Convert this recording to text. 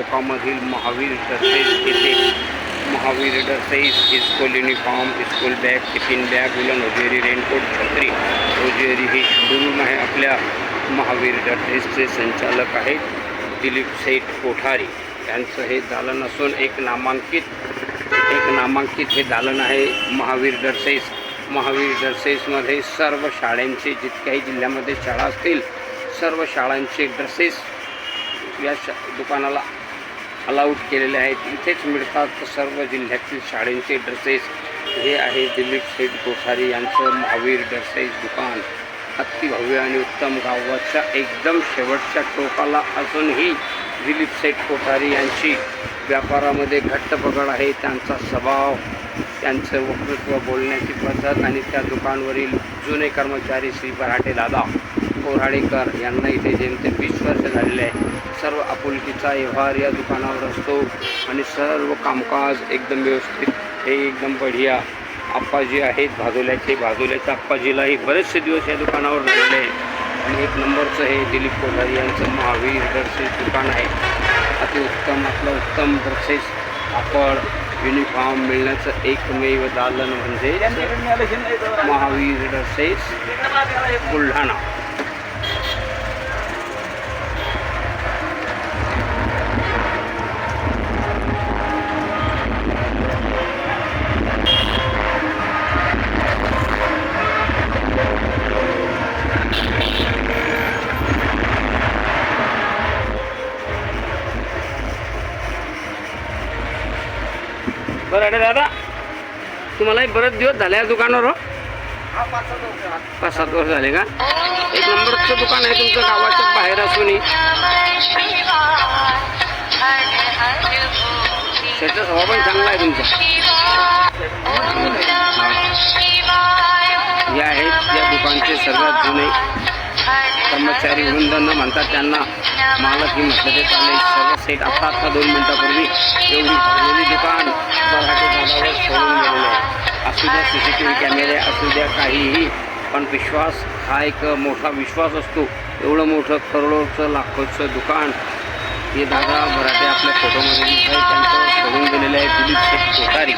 कोकामधील Mahavir dresses येथे. Mahavir dresses school uniform school bag tiffin bag उलन वगैरे रेनकोट छत्री. वगैरे हे शोरूम आहे आपल्या महावीर डर्सेसचे संचालक आहेत दिलीप सेठ कोठारी. यांचं हे दालन असून एक नामांकित एक नामांकित हे दालन आहे महावीर डर्सेस महावीर डर्सेसमध्ये सर्व शाळांचे जितक्याही जिल्ह्यामध्ये शाळा असतील सर्व शाळांचे ड्रेसेस या शा दुकानाला अलाउड केलेले आहेत. इथेच मिळतात सर्व जिल्ह्यातील शाळेंचे ड्रेसेस. हे आहे दिलीप शेठ कोठारी यांचं महावीर ड्रेसेस दुकान. अतिभव्य आणि उत्तम गावाच्या एकदम शेवटच्या टोकाला असूनही दिलीप शेठ कोठारी यांची व्यापारामध्ये घट्ट पकड आहे. त्यांचा स्वभाव त्यांचं वक्तृत्व बोलण्याची पद्धत आणि त्या दुकानवरील जुने कर्मचारी श्री पराठे दादा कोराडेकर यांना इथे जेमतेम वीस वर्ष झालेले आहे. सर्व आपुलकीचा व्यवहार या दुकानावर असतो आणि सर्व कामकाज एकदम व्यवस्थित हे एकदम बढिया आप्पाजी आहेत. भाजोल्याचे भाजोल्याच्या आप्पाजीलाही बरेचसे दिवस या दुकानावर झालेले आहे आणि एक नंबरचं हे दिलीप कोठारी यांचं महावीर ड्रेसेस दुकान आहे. अतिउत्तम आपलं उत्तम ड्रेसेस कापड युनिफॉर्म मिळण्याचं एकमेव दालन म्हणजे महावीर ड्रेसेस बुलढाणा. बरं अरे दादा तुम्हालाही बरेच दिवस झाले या दुकानावर हो? पाच सात वर्ष झाले का? एक नंबरचं दुकान आहे तुमचं गावाच्या बाहेर असूनही. त्याचा स्वभाव पण चांगला आहे तुमचा. या आहेत या दुकानचे सर्वात जुने कर्मचारी वृंदांना म्हणतात त्यांना मालक ही म्हटलं ते चालेल सर्व सेट आता आता दोन मिनिटापूर्वी एवढी भरलेली दुकान मराठी दादावर सोडून गेलेलं आहे. असू द्या सी सी टी व्ही कॅमेरे असू द्या काहीही पण विश्वास हा एक मोठा विश्वास असतो. एवढं मोठं करोडोचं लाखोचं दुकान हे दादा मराठी आपल्या फोटोमध्ये दिसत आहे त्यांच्यावर सोडून गेलेलं आहे दिलीप शेठ कोठारी.